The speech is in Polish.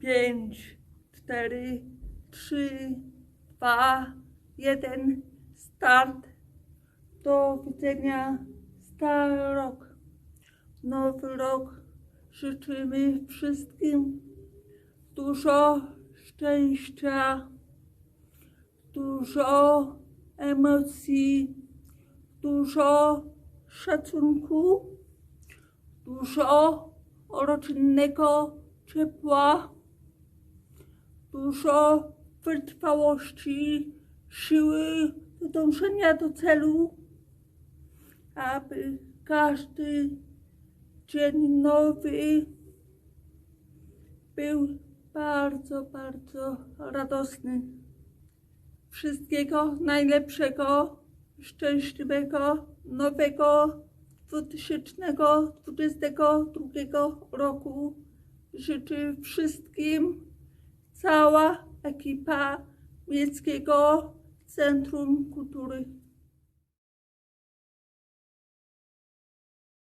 pięć, cztery, trzy, dwa, jeden, start. Do widzenia, stary rok. Nowy rok życzymy wszystkim. Dużo szczęścia, dużo emocji, dużo szacunku, dużo rodzinnego ciepła, dużo wytrwałości, siły do dążenia do celu, aby każdy dzień nowy był bardzo, bardzo radosny. Wszystkiego najlepszego, szczęśliwego, nowego 2022 roku życzy wszystkim cała ekipa Miejskiego Centrum Kultury.